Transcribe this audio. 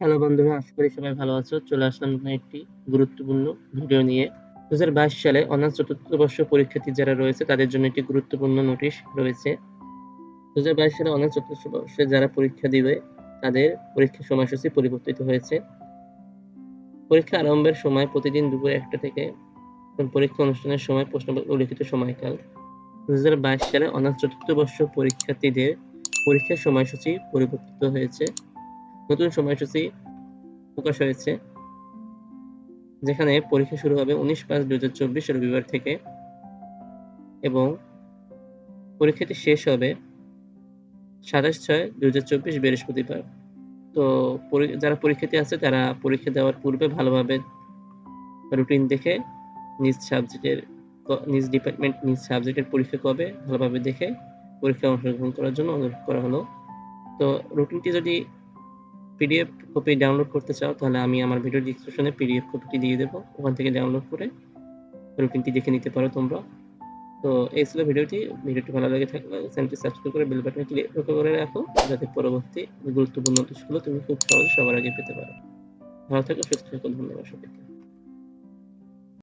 Hello বন্ধুরা, আশা করি সবাই ভালো আছো। চলে আসলাম একটি গুরুত্বপূর্ণ ভিডিও নিয়ে। ২০২২ সালে অনার্স চতুর্থ বর্ষ পরীক্ষার্থী যারা রয়েছে তাদের জন্য একটি গুরুত্বপূর্ণ নোটিশ রয়েছে। ২০২২ সালে অনার্স চতুর্থ বর্ষে যারা পরীক্ষা দিবে তাদের পরীক্ষার সময়সূচি পরিবর্তিত হয়েছে। পরীক্ষা আরম্ভের সময় প্রতিদিন দুপুর একটা থেকে পরীক্ষা অনুষ্ঠানের সময় প্রশ্ন উল্লিখিত সময়কাল। ২০২২ সালে অনার্স চতুর্থ বর্ষ পরীক্ষার্থীদের পরীক্ষার সময়সূচি পরিবর্তিত হয়েছে। নতুন সময়সূচি প্রকাশ হয়েছে, যেখানে পরীক্ষা শুরু হবে উনিশ পাঁচ দুই হাজার চব্বিশ রবিবার থেকে এবং পরীক্ষাটি শেষ হবে সাতাশ ছয় দুই হাজার চব্বিশ বৃহস্পতিবার। তো যারা পরীক্ষার্থী আছে, তারা পরীক্ষা দেওয়ার পূর্বে ভালোভাবে রুটিন দেখে নিজ সাবজেক্টের নিজ ডিপার্টমেন্ট নিজ সাবজেক্টের পরীক্ষা কবে, ভালোভাবে দেখে পরীক্ষায় অংশগ্রহণ করার জন্য অনুরোধ করা হলো। তো রুটিনটি যদি পিডিএফ কপি ডাউনলোড করতে চাও, তাহলে আমি আমার ভিডিও ডিসক্রিপশনে পিডিএফ কপিটি দিয়ে দেবো। ওখান থেকে ডাউনলোড করে রুটিনটি দেখে নিতে পারো তোমরা। তো এই ছিল ভিডিওটি ভিডিওটি ভালো লাগে থাকলে চ্যানেলটি সাবস্ক্রাইব করে বেল বাটনে ক্লিক করে রাখো, যাতে পরবর্তী গুরুত্বপূর্ণ নোটিশগুলো তুমি খুব সহজে সবার আগে পেতে পারো। ভালো থাকো, সুস্থ থাকো, ধন্যবাদ সবাইকে।